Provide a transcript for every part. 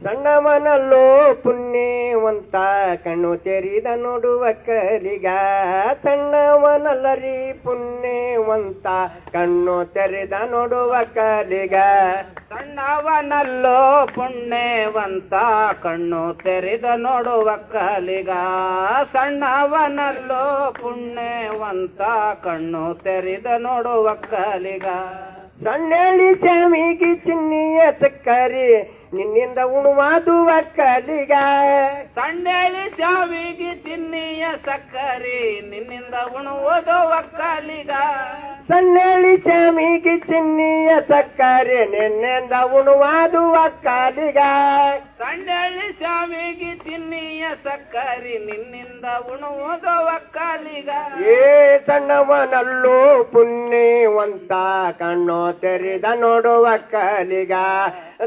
ಸಣ್ಣವನಲ್ಲೋ ಪುಣ್ಯವಂತ ಕಣ್ಣು ತೆರಿದ ನೋಡುವ ಕಲಿಗ ಸಣ್ಣವನಲ್ಲರಿ ಪುಣ್ಯವಂತ ಕಣ್ಣು ತೆರೆದ ನೋಡುವ ಕಲಿಗ ಸಣ್ಣವನಲ್ಲೋ ಪುಣ್ಯವಂತ ಕಣ್ಣು ತೆರೆದ ನೋಡುವ ಕಲಿಗ ಸಣ್ಣವನಲ್ಲೋ ಪುಣ್ಯವಂತ ಕಣ್ಣು ತೆರೆದ ನೋಡುವ ಕಲಿಗ ಸಣ್ಣಳಿ ಸ್ವಾಮಿಗೆ ಚಿನ್ನಿಯ ಸಕ್ಕರೆ ನಿನ್ನಿಂದ ಉಣುವಾದು ಒಕ್ಕಲಿಗ. ಸಣ್ಣೇಳಿ ಸಾವಿಗೆ ಚಿನ್ನಿಯ ಸಕ್ಕರೆ ನಿನ್ನಿಂದ ಉಣುವುದು ಒಕ್ಕಲಿಗ. ಸಣ್ಣಳಿ ಸ್ವಾಮಿಗೆ ಚಿನ್ನಿಯ ಸಕ್ಕರೆ ನಿನ್ನೆಂದ ಉಣುವಾದುವ ಕಲಿಗ. ಸಣ್ಣೇಳಿ ಸ್ವಾಮಿಗೆ ಚಿನ್ನಿಯ ಸಕ್ಕರೆ ನಿನ್ನಿಂದ ಉಣುವುದು ಒಕ್ಕಲಿಗ ಏ ಸಣ್ಣವನಲ್ಲೂ ಪುಣ್ಯವಂತ ಕಣ್ಣು ತೆರೆದ ನೋಡುವ ಕಾಲಿಗ.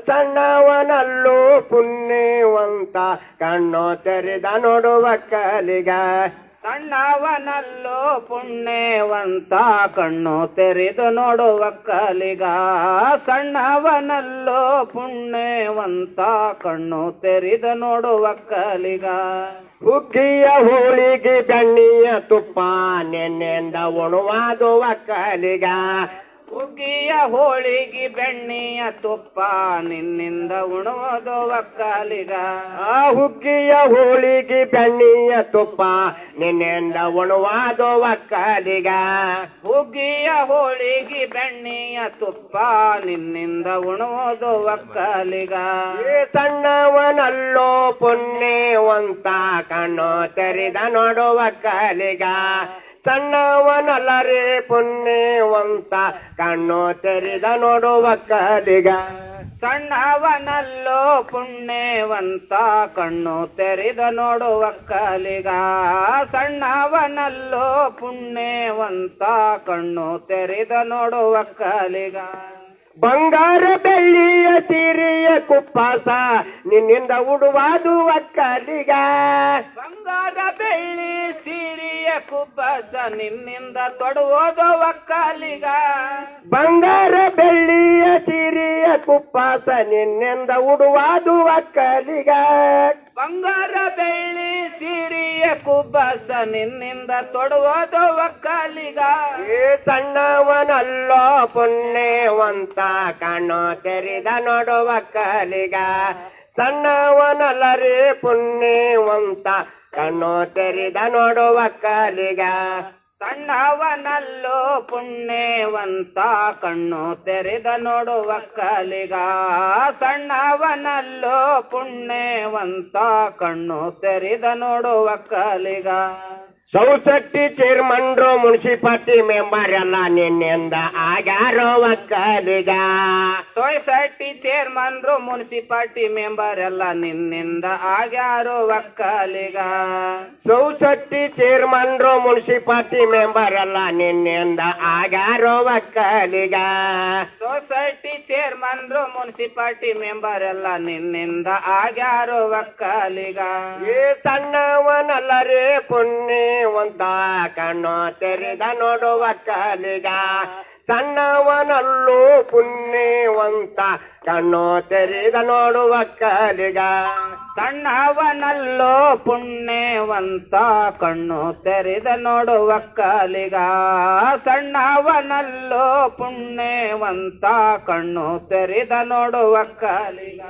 ಸಣ್ಣವನಲ್ಲೂ ಪುಣ್ಯವಂತ ಕಣ್ಣು ತೆರೆದ ನೋಡುವ ಕಲಿಗ. ಸಣ್ಣವನಲ್ಲೋ ಪುಣ್ಯವಂತ ಕಣ್ಣು ತೆರೆದು ನೋಡುವ ಕಲಿಗ. ಸಣ್ಣವನಲ್ಲೋ ಪುಣ್ಯವಂತ ಕಣ್ಣು ತೆರೆದು ನೋಡುವ ಕಲಿಗ. ಹುಗ್ಗಿಯ ಹೋಳಿಗೆ ಬೆಣ್ಣಿಯ ತುಪ್ಪ ನೆನ್ನೆಂದ ಒಣವಾದುವ ಕಲಿಗ. ಹುಗ್ಗಿಯ ಹೋಳಿಗೆ ಬೆಣ್ಣೆಯ ತುಪ್ಪ ನಿನ್ನಿಂದ ಉಣೋದು ಒಕ್ಕಲಿಗ. ಆ ಹುಗ್ಗಿಯ ಹೋಳಿಗೆ ಬೆಣ್ಣಿಯ ತುಪ್ಪ ನಿನ್ನಿಂದ ಉಣವಾದು ಒಕ್ಕಾಲಿಗ. ಹುಗ್ಗಿಯ ಹೋಳಿಗೆ ಬೆಣ್ಣೆಯ ತುಪ್ಪ ನಿನ್ನಿಂದ ಉಣೋದು ಒಕ್ಕಲಿಗ. ಈ ಸಣ್ಣವನಲ್ಲೋ ಪುಣ್ಯವಂತ ಕಣ್ಣು ತೆರೆದ ನೋಡುವ ಕಲಿಗ ಸಣ್ಣವನಲ್ಲರೇ ಪುಣ್ಯವಂತ ಕಣ್ಣು ತೆರೆದ ನೋಡುವ ಕಲಿಗ. ಸಣ್ಣವನಲ್ಲೋ ಪುಣ್ಯವಂತ ಕಣ್ಣು ತೆರೆದ ನೋಡುವ ಕಲಿಗ. ಸಣ್ಣವನಲ್ಲೋ ಪುಣ್ಯವಂತ ಕಣ್ಣು ತೆರೆದ ನೋಡುವ ಕಲಿಗ. ಬಂಗಾರ ಬೆಳ್ಳಿಯ ತೀರಿಯ ಕುಪ್ಪಾಸ ನಿನ್ನಿಂದ ಉಡುವಾದು ಕಲಿಗ. ಬಂಗಾರ ಬೆಳ್ಳಿ ಸೀರೆಯ ಕುಬ್ಬಸ ನಿನ್ನಿಂದ ತೊಡುವುದು ಒಕ್ಕಲಿಗ ಬಂಗಾರ ಬೆಳ್ಳಿಯ ಸಿರಿಯ ಕುಪ್ಪಾಸ ನಿನ್ನಿಂದ ಉಡುವಾದು ಒಕ್ಕಲಿಗ ಬಂಗಾರ ಬೆಳ್ಳಿ ಸಿರಿಯ ಕುಬ್ಬಸ ನಿನ್ನಿಂದ ತೊಡುವುದು ಒಕ್ಕಲಿಗ ಈ ಸಣ್ಣವನಲ್ಲೋ ಪುಣ್ಯವಂತ ಕಣ್ಣು ತೆರಿದ ನೋಡುವ ಕಲಿಗ. ಸಣ್ಣವನಲ್ಲರೇ ಪುಣ್ಯವಂತ ಕಣ್ಣು ತೆರೆದ ನೋಡುವ ಕಾಲಿಗ. ಸಣ್ಣವನಲ್ಲೋ ಪುಣ್ಯವಂತ ಕಣ್ಣು ತೆರೆದ ನೋಡುವ ಕಲಿಗ. ಸಣ್ಣವನಲ್ಲೋ ಪುಣ್ಯವಂತ ಕಣ್ಣು ತೆರೆದ ನೋಡುವ ಕಲಿಗ. ಚೌಸಟ್ಟಿ ಚೇರ್ಮನ್ರು ಮುನ್ಸಿಪಾಲಿಟಿ ಮೆಂಬರ್ ಎಲ್ಲ ನಿನ್ನೆಂದ ಆಗ್ಯಾರೋ ಒಕ್ಕಲಿಗ. ಸೊಸೈಟಿ ಚೇರ್ಮನ್ರು ಮುನ್ಸಿಪಾಲ್ಟಿ ಮೆಂಬರ್ ಎಲ್ಲ ನಿನ್ನಿಂದ ಆಗ್ಯಾರೋ ಒಕ್ಕಲಿಗ. ಚೌಸಟ್ಟಿ ಚೇರ್ಮನ್ರು ಮುನ್ಸಿಪಾಲಿಟಿ ಮೆಂಬರ್ ಎಲ್ಲ ನಿನ್ನಿಂದ ಆಗ್ಯಾರೋ ಒಕ್ಕಲಿಗ. ಸೊಸೈಟಿ ಚೇರ್ಮನ್ರು ಮುನ್ಸಿಪಾಲ್ಟಿ ಮೆಂಬರ್ ಎಲ್ಲ ನಿನ್ನಿಂದ ಆಗ್ಯಾರೋ ಒಕ್ಕಲಿಗ. ಏ ಸಣ್ಣವನಲ್ಲರೇ ಪುಣ್ಯವಂತ ಕಣ್ಣು ತೆರೆದ ನೋಡುವ ಕಲಿಗ. ಸಣ್ಣವನಲ್ಲೂ ಪುಣ್ಯವಂತ ಕಣ್ಣು ತೆರೆದ ನೋಡುವ ಕಲಿಗ. ಸಣ್ಣವನಲ್ಲೋ ಪುಣ್ಯವಂತ ಕಣ್ಣು ತೆರೆದ ನೋಡುವ ಕಲಿಗ. ಸಣ್ಣವನಲ್ಲೋ ಪುಣ್ಯವಂತ ಕಣ್ಣು ತೆರೆದ ನೋಡುವ ಕಲಿಗ.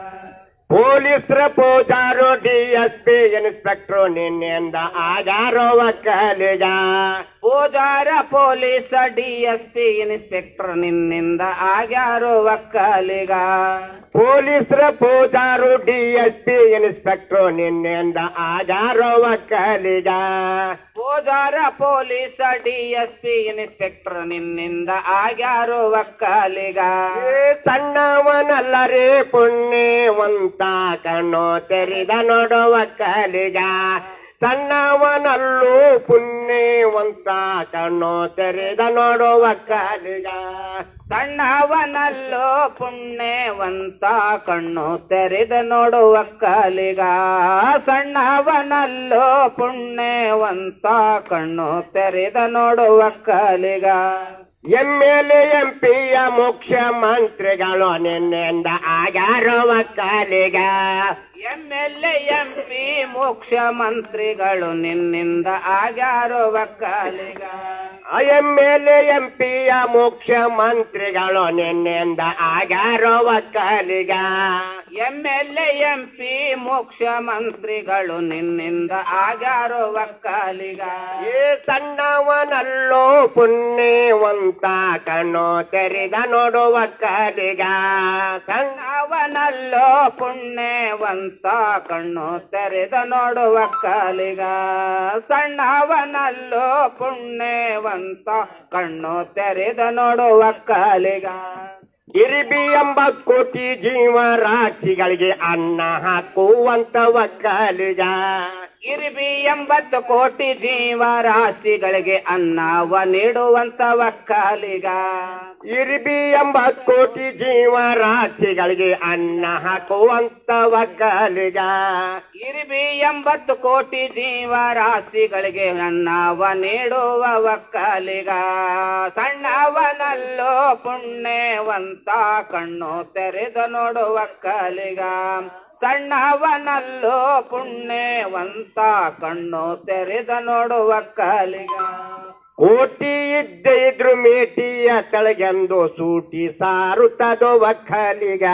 ಪೊಲೀಸ್ರ ಪೂಜಾರು ಡಿ ಎಸ್ ಪಿ ಇನ್ಸ್ಪೆಕ್ಟ್ರು ನಿನ್ನೆಂದ ಆಜಾರೋ Vokkaliga Pujara police D S P inspector ನಿನ್ನಿಂದ ಆಗ್ಯಾರೋ ಒಕ್ಕಲಿಗ ಪೊಲೀಸ್ರ ಪೂಜಾರು ಡಿ ಎಸ್ ಪಿ ಇನ್ಸ್ಪೆಕ್ಟ್ರು ನಿನ್ನೆಂದ ಆಜಾರೋ Vokkaliga Pujara police D S P inspector ನಿನ್ನಿಂದ ಆಗ್ಯಾರೋ ಒಕ್ಕಲಿಗ ಸಣ್ಣವನಲ್ಲರೇ ಪುಣ್ಯವಂತ. ಕಣ್ಣು ತೆರೆದ ನೋಡುವ ಕಲಿಗ. ಸಣ್ಣವನಲ್ಲೂ ಪುಣ್ಯವಂತ ಕಣ್ಣು ತೆರೆದ ನೋಡುವ ಕಲಿಗ. ಸಣ್ಣವನಲ್ಲೋ ಪುಣ್ಯವಂತ ಕಣ್ಣು ತೆರೆದ ನೋಡುವ ಕಲಿಗ. ಸಣ್ಣವನಲ್ಲೋ ಪುಣ್ಯವಂತ ಕಣ್ಣು ತೆರೆದ ನೋಡುವ ಕಲಿಗ. ಎಂ ಎಲ್ ಎಂ ಪಿಯ ಮುಖ್ಯಮಂತ್ರಿಗಳು ನಿನ್ನೆಂದ ಆಗ್ಯಾರೋ ಕಾಲಿಗ. ಎಂ ಎಲ್ ಎಂ ಪಿ ಮುಖ್ಯಮಂತ್ರಿಗಳು ನಿನ್ನಿಂದ ಆಗ್ಯಾರೋ ಕಾಲಿಗ. ಎಂ ಎಲ್ ಎಂ ಪಿಯ ಮುಖ್ಯಮಂತ್ರಿಗಳು ನಿನ್ನೆಂದ ಆಗ್ಯಾರೋ Okkaliga M L M P ಮುಖ್ಯಮಂತ್ರಿಗಳು ನಿನ್ನಿಂದ ಆಗ್ಯಾರೋ ಒಕ್ಕಲಿಗ ಈ ಸಣ್ಣವನಲ್ಲೋ ಪುಣ್ಯವಂತ ಕಣ್ಣು ತೆರೆದ ನೋಡುವ ಕಲಿಗ. ಸಣ್ಣವನಲ್ಲೋ ಪುಣ್ಯವಂತ ಕಣ್ಣು ತೆರೆದ ನೋಡುವ ಕಲಿಗ. ಸಣ್ಣವನಲ್ಲೋ ಪುಣ್ಯವಂತ ಕಣ್ಣು ತೆರೆದ ನೋಡುವ ಕಾಲಿಗ. ಇರಿಬಿ ಎಂಬ ಕೋಟಿ ಜೀವರಾಶಿಗಳಿಗೆ ಅನ್ನ ಹಾಕುವಂತ ಒಕ್ಕಲಿಗ. ಇರಿಬಿ ಎಂಬತ್ತು ಕೋಟಿ ಜೀವರಾಶಿಗಳಿಗೆ ಅನ್ನವ ನೀಡುವಂತ ಒಕ್ಕಲಿಗ. ಇರಿಬಿ ಎಂಬ ಕೋಟಿ ಜೀವರಾಶಿಗಳಿಗೆ ಅನ್ನ ಹಾಕುವಂತ ಒಕ್ಕಲಿಗ. ಇರಿಬಿ ಎಂಬತ್ತು ಕೋಟಿ ಜೀವರಾಶಿಗಳಿಗೆ ಅನ್ನವ ನೀಡುವ ಒಕ್ಕಲಿಗ. ಸಣ್ಣವನಲ್ಲೋ ಪುಣ್ಯವಂತ ಕಣ್ಣು ತೆರೆದ ನೋಡುವ ಕಲಿಗ ಸಣ್ಣವನಲ್ಲೋ ಪುಣ್ಯವಂತ ಕಣ್ಣು ತೆರೆದ ನೋಡುವ ಒಕ್ಕಲಿಗ. ಕೋಟಿ ಇದ್ದೆ ಇದ್ರು ಮೇಟಿಯ ತಳಗೆಂದು ಸೂಟಿ ಸಾರುತ್ತದೋ ಒಕ್ಕಲಿಗ.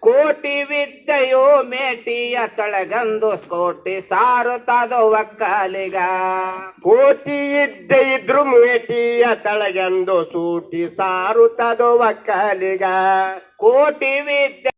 ಕೋಟಿ ವಿದ್ಯೆಯೋ ಮೇಟಿಯ ತಳಗಂದು ಕೋಟಿ ಸಾರುತ್ತದೋ ಒಕ್ಕಲಿಗ. ಕೋಟಿ ಇದ್ದೆ ಇದ್ರು ಮೇಟಿಯ ತಳಗೆಂದು ಸೂಟಿ ಸಾರುತ್ತದೋ ಒಕ್ಕಲಿಗ. ಕೋಟಿ ವಿದ್ಯೆ